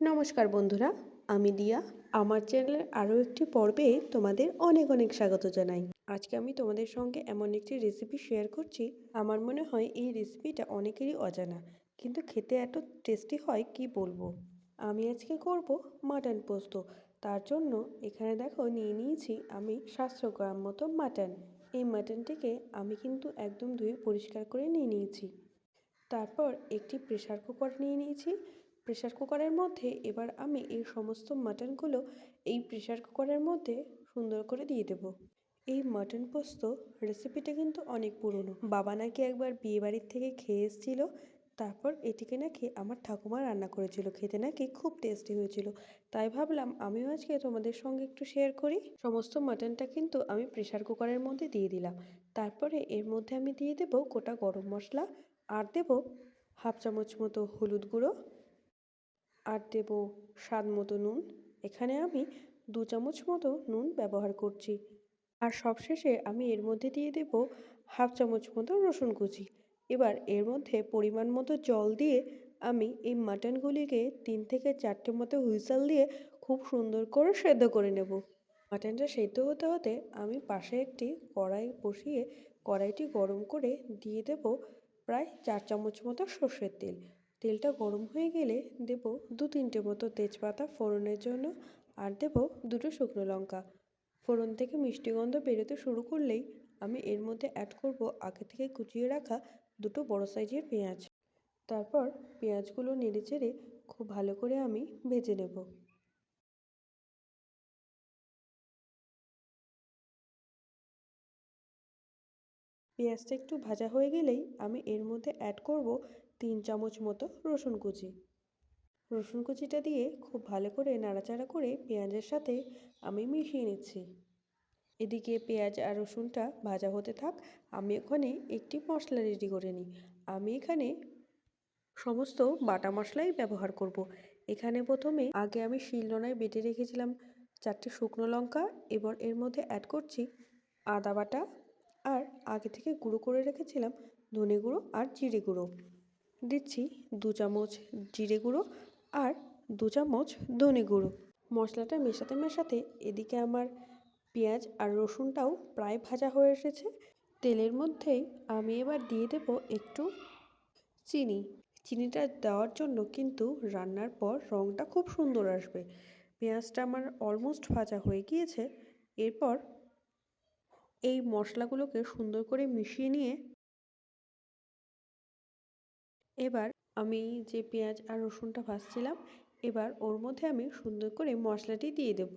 নমস্কার বন্ধুরা, আমি দিয়া। আমার চ্যানেলের আরও একটি পর্বে তোমাদের অনেক অনেক স্বাগত জানাই। আজকে আমি তোমাদের সঙ্গে এমন একটি রেসিপি শেয়ার করছি। আমার মনে হয় এই রেসিপিটা অনেকেরই অজানা, কিন্তু খেতে এত টেস্টি হয় কি বলব? আমি আজকে করব মাটন পোস্ত। তার জন্য এখানে দেখো নিয়ে নিয়েছি আমি সাতশো গ্রাম মতো মাটন এই মাটনটিকে আমি কিন্তু একদম ধুয়ে পরিষ্কার করে নিয়ে নিয়েছি। তারপর একটি প্রেশার কুকার নিয়ে নিয়েছি। প্রেশার কুকারের মধ্যে এবার আমি এই সমস্ত মাটনগুলো এই প্রেশার কুকারের মধ্যে সুন্দর করে দিয়ে দেব। এই মাটন পোস্ত রেসিপিটা কিন্তু অনেক পুরনো। বাবা নাকি একবার বিয়েবাড়ির থেকে খেয়ে এসেছিল, তারপর এটিকে নাকি আমার ঠাকুমা রান্না করেছিল। খেতে নাকি খুব টেস্টি হয়েছিল। তাই ভাবলাম আমিও আজকে তোমাদের সঙ্গে একটু শেয়ার করি। সমস্ত মাটনটা কিন্তু আমি প্রেশার কুকারের মধ্যে দিয়ে দিলাম। তারপরে এর মধ্যে আমি দিয়ে দেব গোটা গরম মশলা, আর দেব হাফ চামচ মতো হলুদ গুঁড়ো আর দেব স্বাদ মতো নুন। এখানে আমি দু চামচ মতো নুন ব্যবহার করছি। আর সবশেষে আমি এর মধ্যে দিয়ে দেব হাফ চামচ মতো রসুন কুচি। এবার এর মধ্যে পরিমাণ মতো জল দিয়ে আমি এই মাটনগুলিকে তিন থেকে চারটে মতো হুইসেল দিয়ে খুব সুন্দর করে সেদ্ধ করে নেব। মাটনটা সেদ্ধ হতে হতে আমি পাশে একটি কড়াই বসিয়ে কড়াইটি গরম করে দিয়ে দেব প্রায় চার চামচ মতো সর্ষের তেল। তেলটা গরম হয়ে গেলে দেব দু তিনটে মতো তেজপাতা ফোড়নের জন্য আর দেব দুটো শুকনো লঙ্কা। ফোড়ন থেকে মিষ্টি গন্ধ বেরোতে শুরু করলেই আমি এর মধ্যে অ্যাড করব আগে থেকে কুচিয়ে রাখা দুটো বড় সাইজের পেঁয়াজ। তারপর পেঁয়াজগুলো নেড়ে চেড়ে খুব ভালো করে আমি ভেজে নেব। পেঁয়াজটা একটু ভাজা হয়ে গেলেই আমি এর মধ্যে অ্যাড করব তিন চামচ মতো রসুন কুচি। রসুন কুচিটা দিয়ে খুব ভালো করে নাড়াচাড়া করে পেঁয়াজের সাথে আমি মিশিয়ে নিচ্ছি। এদিকে পেঁয়াজ আর রসুনটা ভাজা হতে থাক, আমি ওখানে একটি মশলা রেডি করে নিই। আমি এখানে সমস্ত বাটা মশলাই ব্যবহার করব। এখানে প্রথমে আগে আমি শিলনোড়ায় বেটে রেখেছিলাম চারটে শুকনো লঙ্কা, এবার এর মধ্যে অ্যাড করছি আদা বাটা, আর আগে থেকে গুঁড়ো করে রেখেছিলাম ধনে গুঁড়ো আর জিরে গুঁড়ো। দিচ্ছি দু চামচ জিরে গুঁড়ো আর দু চামচ ধনে গুঁড়ো। মশলাটা মেশাতে মেশাতে এদিকে আমার পেঁয়াজ আর রসুনটাও প্রায় ভাজা হয়ে এসেছে। তেলের মধ্যেই আমি এবার দিয়ে দেব একটু চিনি। চিনিটা দেওয়ার জন্য কিন্তু রান্নার পর রঙটা খুব সুন্দর আসবে। পেঁয়াজটা আমার অলমোস্ট ভাজা হয়ে গিয়েছে। এরপর এই মশলাগুলোকে সুন্দর করে মিশিয়ে নিয়ে এবার আমি যে পেঁয়াজ আর রসুনটা ভাজছিলাম, এবার ওর মধ্যে আমি সুন্দর করে মশলাটি দিয়ে দেব।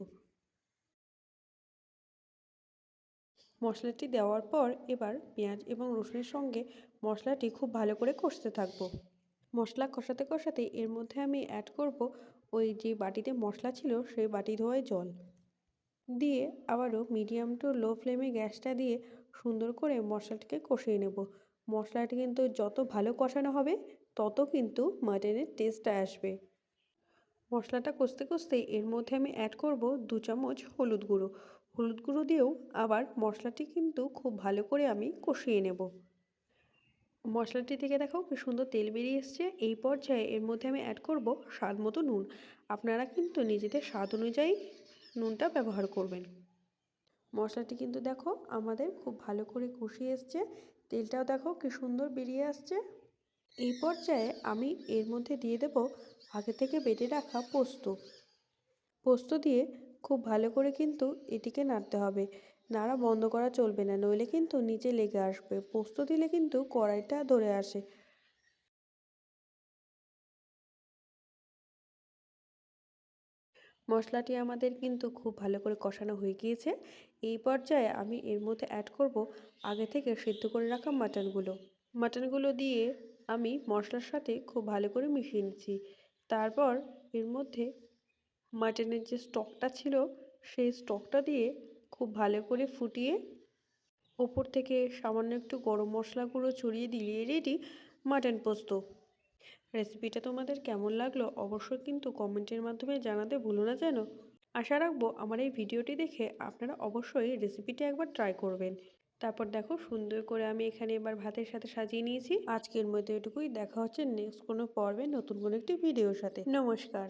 মশলাটি দেওয়ার পর এবার পেঁয়াজ এবং রসুনের সঙ্গে মশলাটি খুব ভালো করে কষতে থাকব। মশলা কষাতে কষাতে এর মধ্যে আমি অ্যাড করব ওই যে বাটিতে মশলা ছিল, সেই বাটি ধোয়ায় জল। দিয়ে আবারও মিডিয়াম টু লো ফ্লেমে গ্যাসটা দিয়ে সুন্দর করে মশলাটিকে কষিয়ে নেব। মশলাটি কিন্তু যত ভালো কষানো হবে, তত কিন্তু মাটনের টেস্টটা আসবে। মশলাটা কষতে কষতে এর মধ্যে আমি অ্যাড করব দু চামচ হলুদ গুঁড়ো। হলুদ গুঁড়ো দিয়েও আবার মশলাটি কিন্তু খুব ভালো করে আমি কষিয়ে নেব। মশলাটি থেকে দেখো কি সুন্দর তেল বেরিয়ে এসছে। এই পর্যায়ে এর মধ্যে আমি অ্যাড করব স্বাদ মতো নুন। আপনারা কিন্তু নিজেদের স্বাদ অনুযায়ী নুনটা ব্যবহার করবেন। মশলাটি কিন্তু দেখো আমাদের খুব ভালো করে কষিয়ে এসছে। তেলটাও দেখো কি সুন্দর বেরিয়ে আসছে। এই পর্যায়ে আমি এর মধ্যে দিয়ে দেব আগে থেকে বেটে রাখা পোস্ত। পোস্ত দিয়ে খুব ভালো করে কিন্তু এটিকে নাড়তে হবে। নাড়া বন্ধ করা চলবে না, নইলে কিন্তু নিচে লেগে আসবে। পোস্ত দিলে কিন্তু কড়াইটা ধরে আসে। মশলাটি আমাদের কিন্তু খুব ভালো করে কষানো হয়ে গিয়েছে। এই পর্যায়ে আমি এর মধ্যে অ্যাড করব আগে থেকে সিদ্ধ করে রাখা মাটনগুলো মাটনগুলো দিয়ে আমি মশলার সাথে খুব ভালো করে মিশিয়ে নিচ্ছি। তারপর এর মধ্যে মাটনের যে স্টকটা ছিল, সেই স্টকটা দিয়ে খুব ভালো করে ফুটিয়ে ওপর থেকে সামান্য একটু গরম মশলা গুঁড়ো ছড়িয়ে দিলে রেডি মাটন পোস্ত। রেসিপিটা তোমাদের কেমন লাগল অবশ্যই কিন্তু কমেন্টের মাধ্যমে জানাতে ভুলো না যেন। আশা রাখব আমার এই ভিডিওটি দেখে আপনারা অবশ্যই রেসিপিটি একবার ট্রাই করবেন। তারপর দেখো সুন্দর করে আমি এখানে এবার ভাতের সাথে সাজিয়ে নিয়েছি। আজকের মতো এটুকুই। দেখা হচ্ছে নেক্সট কোনো পর্বে নতুন কোনো একটি ভিডিওর সাথে। নমস্কার।